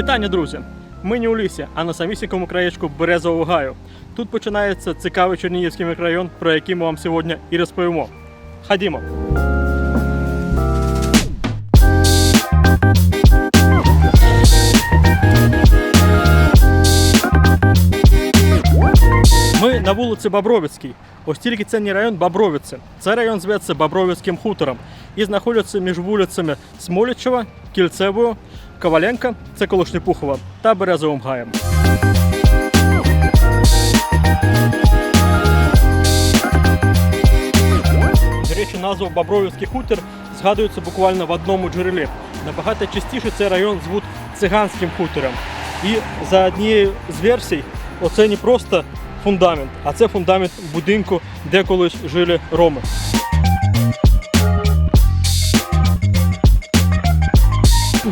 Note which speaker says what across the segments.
Speaker 1: Вітання, друзі! Ми не у лісі, а на самісінькому краєчку Березового гаю. Тут починається цікавий Чернігівський мікрорайон, про який ми вам сьогодні і розповімо. Ходімо! Ми на вулиці Бобровицькій. Ось тільки це не район Бобровиці. Це район зветься Бобровицьким хутором і знаходиться між вулицями Смолічева, Кільцевою, Коваленка, це колишнє Пухова, та Березовим гаєм. До речі, назва Бобровицький хутір згадується буквально в одному джерелі. Набагато частіше цей район звуть циганським хутором. І за однією з версій, оце не просто фундамент, а це фундамент будинку, де колись жили роми.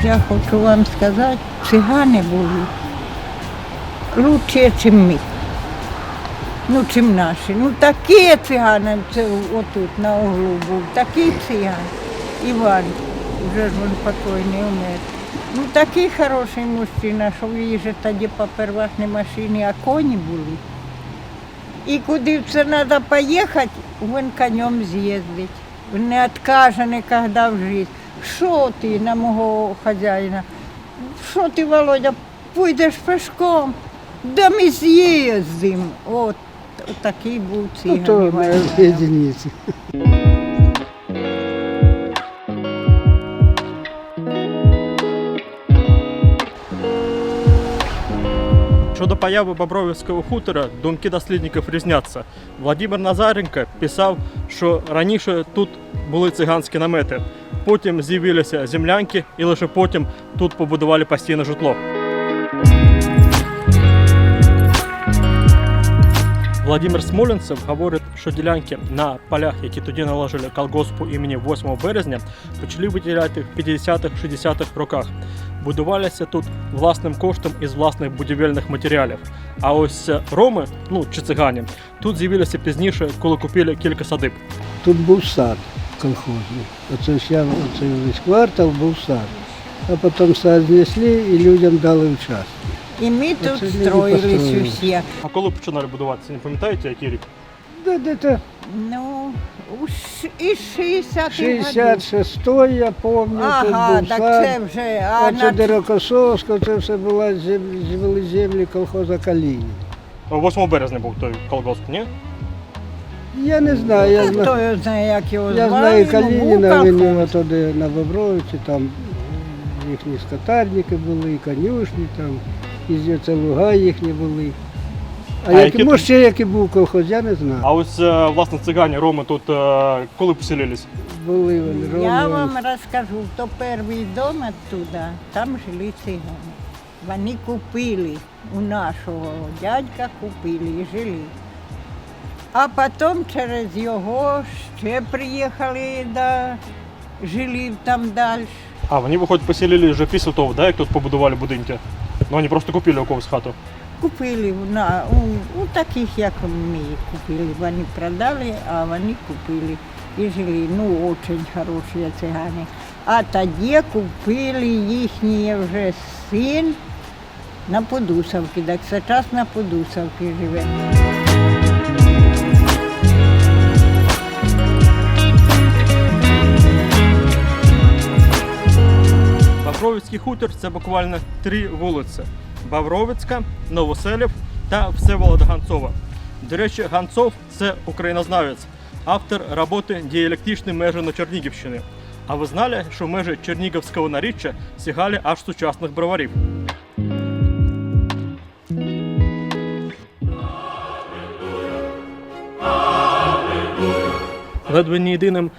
Speaker 2: Я хочу вам сказати, цигани були лучше, ніж ми. Ну, чим наші. Ну такі цигани, це отут на углу був, такий циган. Іван, вже ж він покойний умер. Ну такий хороший мужчина, що їжджав тоді по первахній машині, а коні були. І куди це треба поїхати, він конем з'їздить. Він не відкаже ніколи в житті. Що ти на мого хазяїна? Що ти, Володя, пойдеш пешком? Да ми з'їздимо. От, от такий був
Speaker 3: Ну, на
Speaker 2: Іванович.
Speaker 3: единицы.
Speaker 1: Щодо появи Бобровицького хутора, думки дослідників різняться. Владимир Назаренко писав, що раніше тут були циганські намети, потім з'явилися землянки і лише потім тут побудували постійне житло. Владимир Смолінцев говорить, що ділянки на полях, які тоді належали колгоспу імені 8 березня, почали виділяти в 50-60-х роках. Будувалися тут власним коштом із власних будівельних матеріалів. А ось е, роми, ну чи цигані, тут з'явилися пізніше, коли купили кілька садиб.
Speaker 3: Тут був сад колхозний. Оце ж я, оце весь квартал був сад. А потім сад знесли і людям дали участок.
Speaker 2: І ми
Speaker 3: Оце
Speaker 2: тут
Speaker 3: люди
Speaker 2: строїлись
Speaker 3: построїли.
Speaker 2: усі.
Speaker 1: А коли починали будуватися, не пам'ятаєте, який рік?
Speaker 3: Да, де-то
Speaker 2: Ну, у ш- із 60-х
Speaker 3: 66 я пам'ятаю, тут
Speaker 2: Ага,
Speaker 3: був
Speaker 2: так
Speaker 3: сад.
Speaker 2: це вже, а
Speaker 3: Оце
Speaker 2: на
Speaker 3: Дерокосовська, це все була землі, землі колхоза Каліні.
Speaker 1: 8 березня був той колгосп, ні?
Speaker 3: Я не знаю, я
Speaker 2: Хто
Speaker 3: знаю.
Speaker 2: його знає, як його
Speaker 3: Я знаю
Speaker 2: ну,
Speaker 3: Калініна, він
Speaker 2: колхоз.
Speaker 3: туди на Бобровиці, там їхні скотарники були, і конюшні, там, і це луга їхні були. А,
Speaker 1: А
Speaker 3: як,
Speaker 1: які
Speaker 3: може ще який був колхоз, я не знаю.
Speaker 1: А ось е, власне цигані роми тут е, коли поселились?
Speaker 3: Були вони
Speaker 2: Я вам розкажу, то перший дом оттуда, там жили цигани. Вони купили у нашого дядька купили і жили. А потім через його ще приїхали, да, жили там далі.
Speaker 1: А, вони, виходить, поселили вже після того, да, як тут побудували будинки? Ну, вони просто купили у когось хату.
Speaker 2: Купили на, у, у таких, як ми купили. Вони продали, а вони купили і жили. Ну, дуже хороші цигани. А тоді купили їхній вже син на Подусовці. Так зараз на Подусовці живе.
Speaker 1: Бобровицький хутір це буквально три вулиці: Бавровицька, Новоселів та Всеволода Ганцова. До речі, Ганцов це українознавець, автор роботи Діалектичні межі на Чернігівщині. А ви знали, що межі Чернігівського наріччя сягали аж сучасних броварів? Ледве не єдиним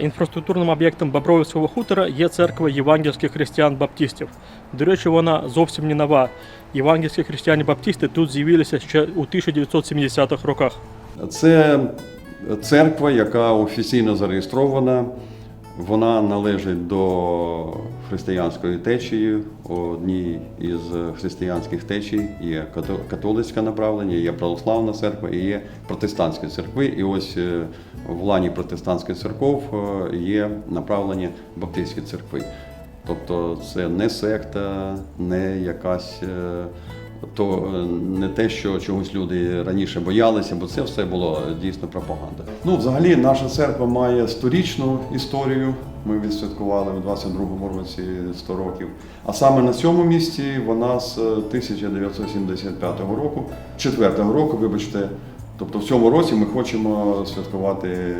Speaker 1: інфраструктурним об'єктом Бобровицького хутора є церква євангельських християн-баптистів. До речі, вона зовсім не нова. Євангельські християни-баптисти тут з'явилися ще у 1970-х роках.
Speaker 4: Це церква, яка офіційно зареєстрована. Вона належить до християнської течії. Одній із християнських течій є като- католицьке направлення, є православна церква і є протестантські церкви. І ось е, в лані протестантських церков е, є направлення баптистські церкви. Тобто це не секта, не якась. е, То е, не те, що чогось люди раніше боялися, бо це все було дійсно пропаганда. Ну, взагалі, наша церква має сторічну історію. Ми відсвяткували у 22-му році 100 років. А саме на цьому місці вона з е, 1975 року, 4-го року, вибачте. Тобто в цьому році ми хочемо святкувати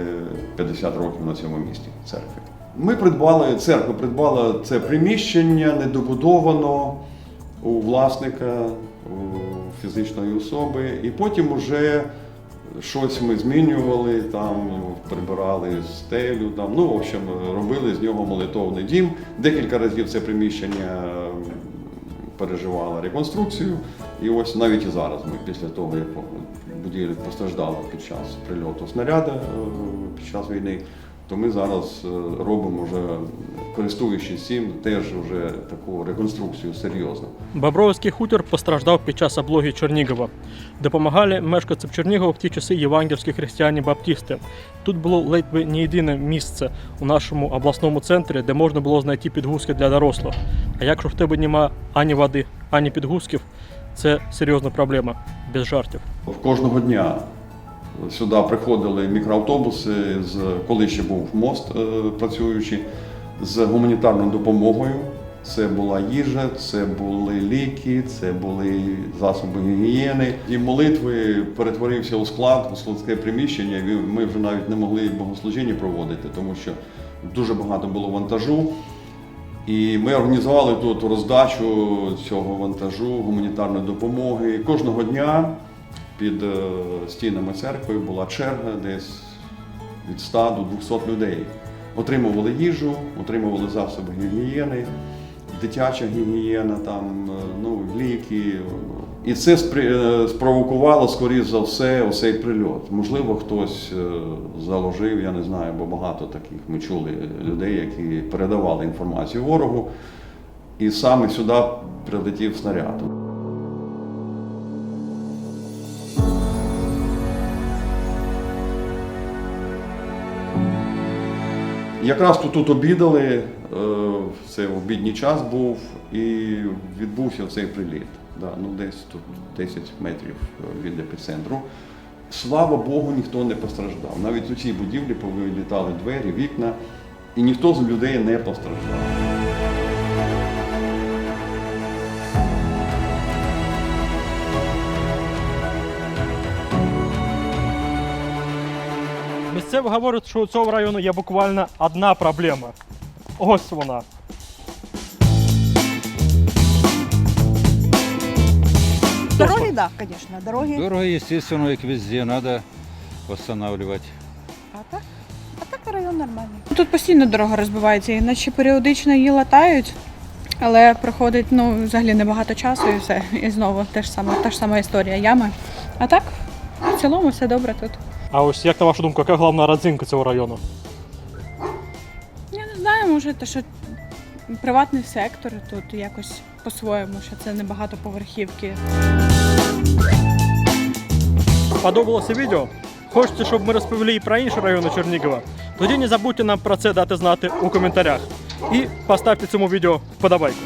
Speaker 4: 50 років на цьому місці церкви. Ми придбали, церква придбала це приміщення недобудовано у власника, у фізичної особи, і потім уже щось ми змінювали, там прибирали стелю, там, ну, в общем, робили з нього молитовний дім. Декілька разів це приміщення переживало реконструкцію. І ось навіть і зараз ми після того, як будівля постраждала під час прильоту снаряда е, під час війни, то ми зараз е, робимо вже, користуючись цим, теж вже таку реконструкцію серйозну.
Speaker 1: Бобровський хутір постраждав під час облоги Чернігова. Допомагали мешканцям Чернігова в ті часи євангельські християни-баптісти. Тут було ледь би не єдине місце у нашому обласному центрі, де можна було знайти підгузки для дорослих. А якщо в тебе немає ані води, ані підгузків, це серйозна проблема, без жартів.
Speaker 4: Кожного дня сюди приходили мікроавтобуси, з, коли ще був мост е, працюючий, з гуманітарною допомогою. Це була їжа, це були ліки, це були засоби гігієни. І молитви перетворився у склад, у складське приміщення. Ми вже навіть не могли богослужіння проводити, тому що дуже багато було вантажу. І ми організували тут роздачу цього вантажу гуманітарної допомоги. Кожного дня під е, стінами церкви була черга десь від 100 до 200 людей. Отримували їжу, отримували засоби гігієни, дитяча гігієна, там, е, ну, ліки. І це е, спровокувало, скоріш за все, оцей прильот. Можливо, хтось е, заложив, я не знаю, бо багато таких ми чули людей, які передавали інформацію ворогу. І саме сюди прилетів снаряд. Якраз тут, тут обідали, е, це обідній час був, і відбувся цей приліт. Да, ну десь тут 10 метрів від епіцентру. Слава Богу, ніхто не постраждав. Навіть у цій будівлі повилітали двері, вікна, і ніхто з людей не постраждав.
Speaker 1: Місцеві говорять, що у цього району є буквально одна проблема. Ось вона.
Speaker 5: Дороги, да, конечно, дороги.
Speaker 6: Дорого, естественно, как везде, надо восстанавливать.
Speaker 5: А так? А так район нормальний. Тут постійно дорога розбивається, іначе періодично її латають, але проходить ну, взагалі небагато часу і все. І знову те ж саме, та ж сама історія ями. А так, в цілому все добре тут.
Speaker 1: А ось як на вашу думку, яка головна родзинка цього району?
Speaker 5: Може, те, що приватний сектор тут якось по-своєму, що це не багатоповерхівки.
Speaker 1: Подобалося відео? Хочете, щоб ми розповіли і про інші райони Чернігова? Тоді не забудьте нам про це дати знати у коментарях. І поставте цьому відео вподобайку.